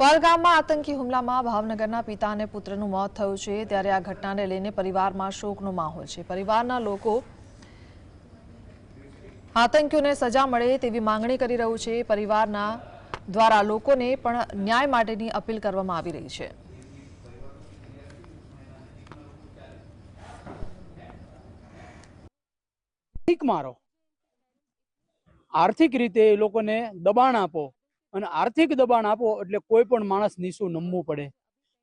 પહલગામમાં આતંકી હુમલામાં ભાવનગરના પિતા અને પુત્રનું મોત થયું છે. ત્યારે આ ઘટનાને લઈને પરિવારમાં શોકનો માહોલ છે. પરિવારના લોકો આતંકીઓને સજા મળે તેવી માંગણી કરી રહ્યું છે. પરિવારના દ્વારા લોકોને પણ ન્યાય માટેની અપીલ કરવામાં આવી રહી છે. આર્થિક રીતે એ લોકોને દબાણ આપો. અને આર્થિક દબાણ આપો એટલે કોઈ પણ માણસ નીસું નમવું પડે.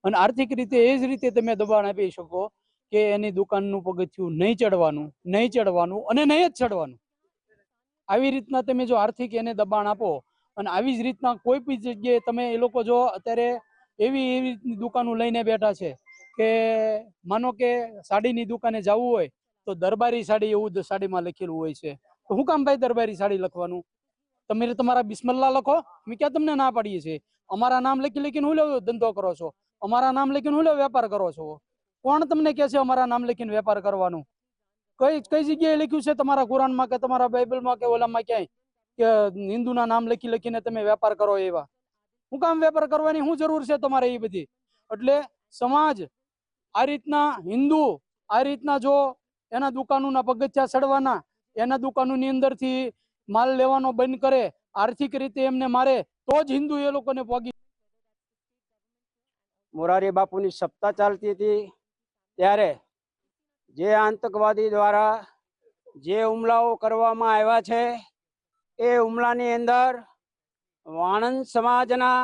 અને આર્થિક રીતે એ જ રીતે તમે દબાણ આપી શકો કે એની દુકાનનું પગથિયું નહીં ચડવાનું નહીં ચડવાનું અને નહીં જ ચડવાનું. આવી રીતના તમે જો આર્થિક એને દબાણ આપો અને આવી જ રીતના કોઈ પણ જગ્યાએ તમે એ લોકો જો અત્યારે એવી એવી રીતની દુકાનો લઈને બેઠા છે કે માનો કે સાડીની દુકાને જવું હોય તો દરબારી સાડી એવું સાડીમાં લખેલું હોય છે. તો હું કામ ભાઈ દરબારી સાડી લખવાનું? તમે તમારા બિસ્મલ્લા લખો. અમે ક્યાં તમને ના પાડીએ છીએ? અમારા નામ લખી લખીને હું લેવો ધંધો કરો છો? અમારા નામ લખીને હું લેવો વેપાર કરો છો? કોણ તમને કહે છે અમારા નામ લખીને વેપાર કરવાનું? કઈ કઈ જગ્યાએ લખ્યું છે તમારા કુરાનમાં કે તમારા બાઇબલમાં કે ઓલામાં ક્યાંય? કે હિન્દુના નામ લખી લખીને તમે વેપાર કરો એવા? હું કામ વેપાર કરવાની શું જરૂર છે તમારે એ બધી? એટલે સમાજ આ રીતના હિન્દુ આ રીતના જો એના દુકાનોના પગથિયા ચડવાના, એના દુકાનોની અંદરથી માલ લેવાનો બંધ કરે, આર્થિક રીતે એમને મારે, તો જ હિન્દુ એ લોકોને પોગી મોરારી બાપુની સત્તા ચાલતી હતી ત્યારે જે આતંકવાદી દ્વારા જે હુમલાઓ કરવામાં આવ્યા છે, એ હુમલાની અંદર વાણંદ સમાજના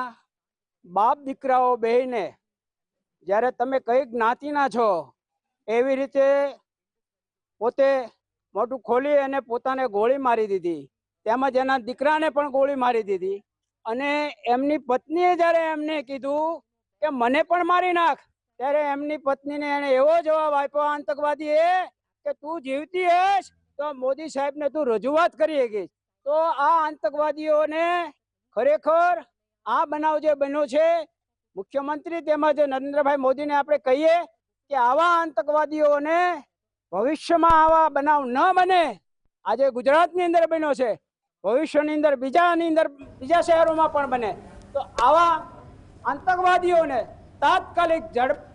બાપ દીકરાઓ બેહીને, જ્યારે તમે કઈ જ્ઞાતિના છો, એવી રીતે પોતે મોઢું ખોલી અને પોતાને ગોળી મારી દીધી. તેમજ એના દીકરાને પણ ગોળી મારી દીધી. અને એમની પત્નીએ જ્યારે એમને કીધું કે મને પણ મારી નાખ ત્યારે એમની પત્નીને એને એવો જવાબ આપ્યો આતંકવાદીએ કે તું જીવતી હેશ, તો મોદી સાહેબને તું રજૂઆત કરી શકીશ તો આ આતંકવાદીઓને ખરેખર આ બનાવ જે બન્યો છે, મુખ્યમંત્રી તેમજ નરેન્દ્રભાઈ મોદીને આપણે કહીએ કે આવા આતંકવાદીઓને ભવિષ્યમાં આવા બનાવ ન બને. આજે ગુજરાતની અંદર બન્યો છે. ભવિષ્યની અંદર બીજાની અંદર, બીજા શહેરોમાં પણ બને. તો આવા આતંકવાદીઓને તાત્કાલિક ઝડપ